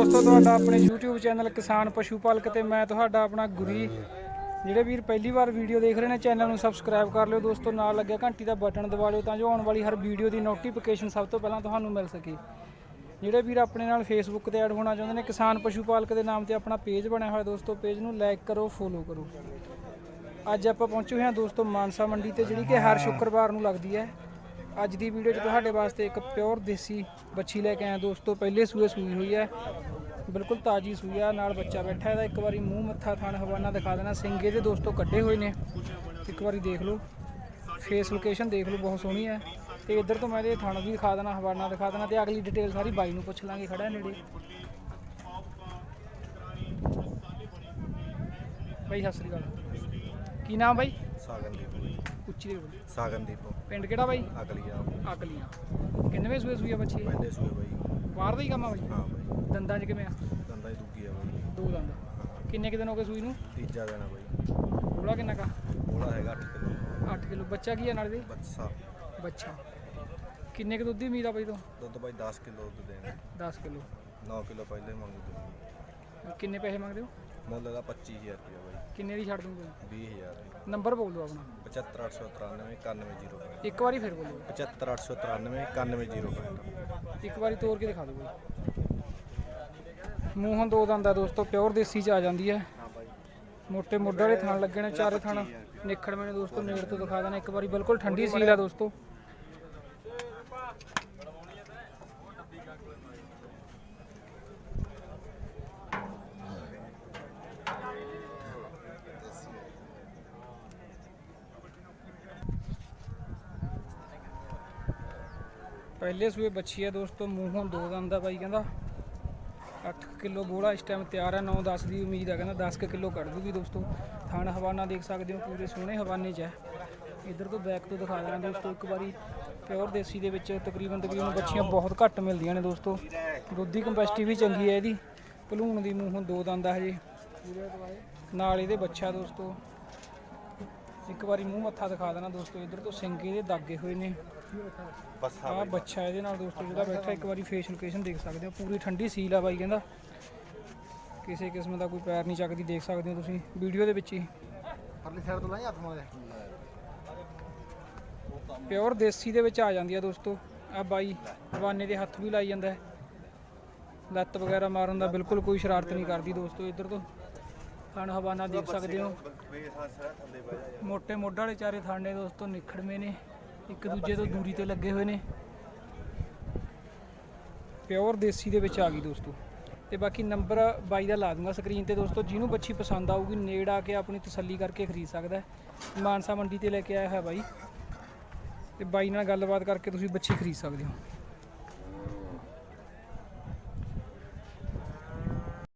ਦੋਸਤੋ, ਤੁਹਾਡਾ ਆਪਣੇ YouTube ਚੈਨਲ ਕਿਸਾਨ ਪਸ਼ੂ ਪਾਲਕ ਤੇ ਮੈਂ ਤੁਹਾਡਾ ਆਪਣਾ ਗੁਰੀ। ਜਿਹੜੇ ਵੀਰ ਪਹਿਲੀ ਵਾਰ ਵੀਡੀਓ ਦੇਖ ਰਹੇ ਨੇ, ਚੈਨਲ ਨੂੰ ਸਬਸਕ੍ਰਾਈਬ ਕਰ ਲਿਓ ਦੋਸਤੋ, ਨਾਲ ਲੱਗਿਆ ਘੰਟੀ ਦਾ ਬਟਨ ਦਬਾ ਲਿਓ ਤਾਂ ਜੋ ਆਉਣ ਵਾਲੀ ਹਰ ਵੀਡੀਓ ਦੀ ਨੋਟੀਫਿਕੇਸ਼ਨ ਸਭ ਤੋਂ ਪਹਿਲਾਂ ਤੁਹਾਨੂੰ ਮਿਲ ਸਕੇ। ਜਿਹੜੇ ਵੀਰ ਆਪਣੇ ਨਾਲ ਫੇਸਬੁੱਕ ਤੇ ਐਡ ਹੋਣਾ ਚਾਹੁੰਦੇ ਨੇ, ਕਿਸਾਨ ਪਸ਼ੂ ਪਾਲਕ ਦੇ ਨਾਮ ਤੇ ਆਪਣਾ ਪੇਜ ਬਣਿਆ ਹੋਇਆ ਦੋਸਤੋ ਪੇਜ ਨੂੰ ਲਾਈਕ ਕਰੋ ਫੋਲੋ ਕਰੋ। ਅੱਜ ਆਪਾਂ ਪਹੁੰਚੇ ਹੋਏ ਹਾਂ ਦੋਸਤੋ, ਮਾਨਸਾ ਮੰਡੀ ਤੇ, ਜਿਹੜੀ ਕਿ ਹਰ ਸ਼ੁੱਕਰਵਾਰ ਨੂੰ ਲੱਗਦੀ ਹੈ। ਅੱਜ ਦੀ ਵੀਡੀਓ 'ਚ ਤੁਹਾਡੇ ਵਾਸਤੇ ਇੱਕ ਪਿਓਰ ਦੇਸੀ ਬੱਚੀ ਲੈ ਕੇ ਆਇਆ ਦੋਸਤੋ, ਪਹਿਲੇ ਸੂਏ ਸੂਈ ਹੋਈ ਹੈ। ਬਿਲਕੁਲ ਤਾਜੀ ਸੂਈ ਆ ਨਾਲ ਬੱਚਾ ਬੈਠਾ ਇਹਦਾ। ਇੱਕ ਵਾਰੀ ਮੂੰਹ ਮੱਥਾ ਥਣ ਹਵਾਨਾ ਦਿਖਾ ਦੇਣਾ। ਸਿੰਗੇ ਦੇ ਦੋਸਤੋ ਕੱਢੇ ਹੋਏ ਨੇ। ਇੱਕ ਵਾਰੀ ਦੇਖ ਲਓ। ਫੇਸ ਲੋਕੇਸ਼ਨ ਦੇਖ ਲਓ ਬਹੁਤ ਸੋਹਣੀ ਹੈ। ਤੇ ਇੱਧਰ ਤੋਂ ਮੈਂ ਇਹਦੇ ਥਣ ਵੀ ਦਿਖਾ ਦੇਣਾ ਹਵਾਨਾ ਦਿਖਾ ਦੇਣਾ ਤੇ ਅਗਲੀ ਡਿਟੇਲ ਸਾਰੀ ਬਾਈ ਨੂੰ ਪੁੱਛ ਲਾਂਗੇ ਖੜਾ ਨੇੜੇ। ਬਾਈ ਸਤਿ ਸ੍ਰੀ ਅਕਾਲ। ਕੀ ਨਾਮ ਬਾਈ? ਸਾਗਨਦੀਪ ਉੱਚੀ ਦੇ ਬੋਲ। ਸਾਗਨਦੀਪ। ਪਿੰਡ ਕਿਹੜਾ ਬਾਈ? ਅਗਲੀਆ। ਅਕਲੀਆਂ ਕਿੰਨਵੇਂ ਸੂਏ ਆ ਬੱਚੀ? ਪਹਿਲੇ ਸੂਏ ਬਾਈ। ਬਾਹਰ ਦਾ ਹੀ ਕੰਮ ਆ ਬਾਈ। ਹਾਂ ਬਾਈ। ਦੰਦਾਂ 'ਚ ਕਿਵੇਂ ਆ? ਦੰਦਾ ਹੀ ਦੁੱਗੀ ਆ ਬਾਈ। ਦੋ ਦੰਦ। ਕਿੰਨੇ ਕੁ ਦਿਨ ਹੋ ਗਏ ਸੂਈ ਨੂੰ? ਤੀਜਾ ਦਿਨ ਆ ਬਾਈ। ਥੋੜਾ ਕਿੰਨਾ ਕਾ ਉਹਦਾ ਹੈਗਾ 8 ਕਿਲੋ। 8 ਕਿਲੋ। ਬੱਚਾ ਕੀ ਆ ਨਾਲ ਦੇ? ਬੱਚਾ। ਬੱਚਾ। ਕਿੰਨੇ ਕੁ ਦੁੱਧ ਦੀ ਉਮੀਦ ਆ ਬਾਈ ਤੋਂ? ਦੁੱਧ ਬਾਈ 10 ਕਿਲੋ ਦੁੱਧ ਦੇਣ। 10 ਕਿਲੋ। 9 ਕਿਲੋ ਪਹਿਲੇ ਮੰਗਦੇ ਕਿੰਨੇ ਪੈਸੇ ਮੰਗਦੇ ਹੋ? ਮੁੱਲ ਇਹਦਾ 25000 ਰੁਪਏ ਬਾਈ। ਕਿੰਨੇ ਦੀ ਛੱਡ ਦੂੰਗੇ? 20000 ਨੰਬਰ ਬੋਲ ਦਿਓ ਆਪਣਾ। 75893 9105 ਇੱਕ ਵਾਰੀ ਫਿਰ ਬੋਲੋ। 75893 9105 ਇੱਕ ਵਾਰੀ ਤੋੜ ਕੇ ਦਿਖਾ ਦਿਓ ਬਾਈ। ਮੂੰਹੋਂ ਦੋ ਦੰਦ ਆ ਦੋਸਤੋ ਪਿਓਰ ਦੇਸੀ ਚ ਆ ਜਾਂਦੀ ਹੈ। ਮੋਟੇ ਮੋਢੇ ਵਾਲੇ ਥਣ ਲੱਗੇ ਨੇ ਚਾਰੇ ਥਣ। ਨਿਖੜ ਮੈਨੇ ਦੋਸਤੋ, ਨੇੜ ਤੋਂ ਦਿਖਾ ਦੇਣਾ। ਇੱਕ ਵਾਰੀ ਬਿਲਕੁਲ ਠੰਡੀ ਸੀਲ ਆ ਦੋਸਤੋ। ਪਹਿਲੇ ਸੂਏ ਬੱਚੀ ਹੈ ਦੋਸਤੋ, ਮੂੰਹੋਂ ਦੋ ਦੰਦ ਆ ਬਾਈ, ਕਹਿੰਦਾ 8 ਕਿਲੋ ਬੋੜਾ ਇਸ ਟਾਈਮ ਤਿਆਰ ਹੈ 9-10 ਦੀ ਉਮੀਦ ਹੈ ਕਹਿੰਦਾ 10 ਕਿਲੋ ਕੱਢ ਦੂਗੀ ਦੋਸਤੋ। ਥਣ ਹਵਾਨਾ ਦੇਖ ਸਕਦੇ ਹੋ, ਪੂਰੇ ਸੋਹਣੇ ਹਵਾਨੇ 'ਚ ਹੈ ਇਧਰ ਤੋਂ ਬੈਕ ਤੋਂ ਦਿਖਾ ਦੇਣਾ ਦੋਸਤੋ, ਇੱਕ ਵਾਰੀ ਪਿਓਰ ਦੇਸੀ ਦੇ ਵਿੱਚ ਤਕਰੀਬਨ ਤਕਰੀਬਨ ਬੱਚੀਆਂ ਬਹੁਤ ਘੱਟ ਮਿਲਦੀਆਂ ਨੇ ਦੋਸਤੋ। ਦੁੱਧ ਦੀ ਕੰਪੈਸਿਟੀ ਵੀ ਚੰਗੀ ਹੈ ਇਹਦੀ। ਭਲੂਣ ਦੀ ਮੂੰਹੋਂ ਦੋ ਦੰਦ ਆ ਹਜੇ। ਨਾਲ ਇਹਦੇ ਬੱਚਾ ਦੋਸਤੋ। ਇੱਕ ਵਾਰੀ ਮੂੰਹ ਮੱਥਾ ਦਿਖਾ ਦੇਣਾ ਦੋਸਤੋ ਇਧਰ ਤੋਂ ਸਿੰਗੇ ਇਹਦੇ ਦਾਗੇ ਹੋਏ ਨੇ। ਬੱਸਾ ਆ ਬੱਚਾ ਇਹਦੇ ਨਾਲ ਦੋਸਤੋ ਜਿਹੜਾ ਬੈਠਾ ਇੱਕ ਵਾਰੀ ਫੇਸ ਲੋਕੇਸ਼ਨ ਦੇਖ ਸਕਦੇ ਹੋ। ਪੂਰੀ ਠੰਡੀ ਸੀਲ ਆ ਬਾਈ ਕਹਿੰਦਾ। ਕਿਸੇ ਕਿਸਮ ਦਾ ਕੋਈ ਪੈਰ ਨਹੀਂ ਚੱਕਦੀ ਦੇਖ ਸਕਦੇ ਹੋ ਤੁਸੀਂ। ਵੀਡੀਓ ਦੇ ਵਿੱਚ ਹੀ। ਪਰਲੀ ਸਾਈਡ ਤੋਂ ਲਾਈ ਹੱਥ ਮਾਰੇ ਪਿਓਰ ਦੇਸੀ ਦੇ ਵਿੱਚ ਆ ਜਾਂਦੀ ਆ ਦੋਸਤੋ। ਆ ਬਾਈ ਹਵਾਨੇ ਦੇ ਹੱਥ ਵੀ ਲਾਈ ਜਾਂਦਾ ਲੱਤ ਵਗੈਰਾ ਮਾਰਨ ਦਾ ਬਿਲਕੁਲ ਕੋਈ ਸ਼ਰਾਰਤ ਨਹੀਂ ਕਰਦੀ ਦੋਸਤੋ ਇੱਧਰ ਤੋਂ। ਥਣ ਹਵਾਨਾ ਦੇਖ ਸਕਦੇ ਹੋ। ਮੋٹے ਮੋਢਾ ਵਾਲੇ ਚਾਰੇ ਥਾਣੇ ਦੋਸਤੋ ਨਿਖੜਵੇਂ ਨੇ। ਇੱਕ ਦੂਜੇ ਤੋਂ ਦੂਰੀ ਤੇ ਲੱਗੇ ਹੋਏ ਨੇ। ਪਿਓਰ ਦੇਸੀ ਦੇ ਵਿੱਚ ਆ ਗਈ ਦੋਸਤੋ। ਤੇ ਬਾਕੀ ਨੰਬਰ ਬਾਈ ਦਾ ਲਾ ਦੂੰਗਾ ਸਕਰੀਨ ਤੇ ਦੋਸਤੋ। ਜਿਹਨੂੰ ਬੱਚੀ ਪਸੰਦ ਆਊਗੀ ਨੇੜ ਆ ਕੇ ਆਪਣੀ ਤਸੱਲੀ ਕਰਕੇ ਖਰੀਦ ਸਕਦਾ ਮਾਨਸਾ ਮੰਡੀ ਤੇ ਲੈ ਕੇ ਆਇਆ ਹੈ ਬਾਈ। ਤੇ ਬਾਈ ਨਾਲ ਗੱਲਬਾਤ ਕਰਕੇ ਤੁਸੀਂ ਬੱਚੀ ਖਰੀਦ ਸਕਦੇ ਹੋ।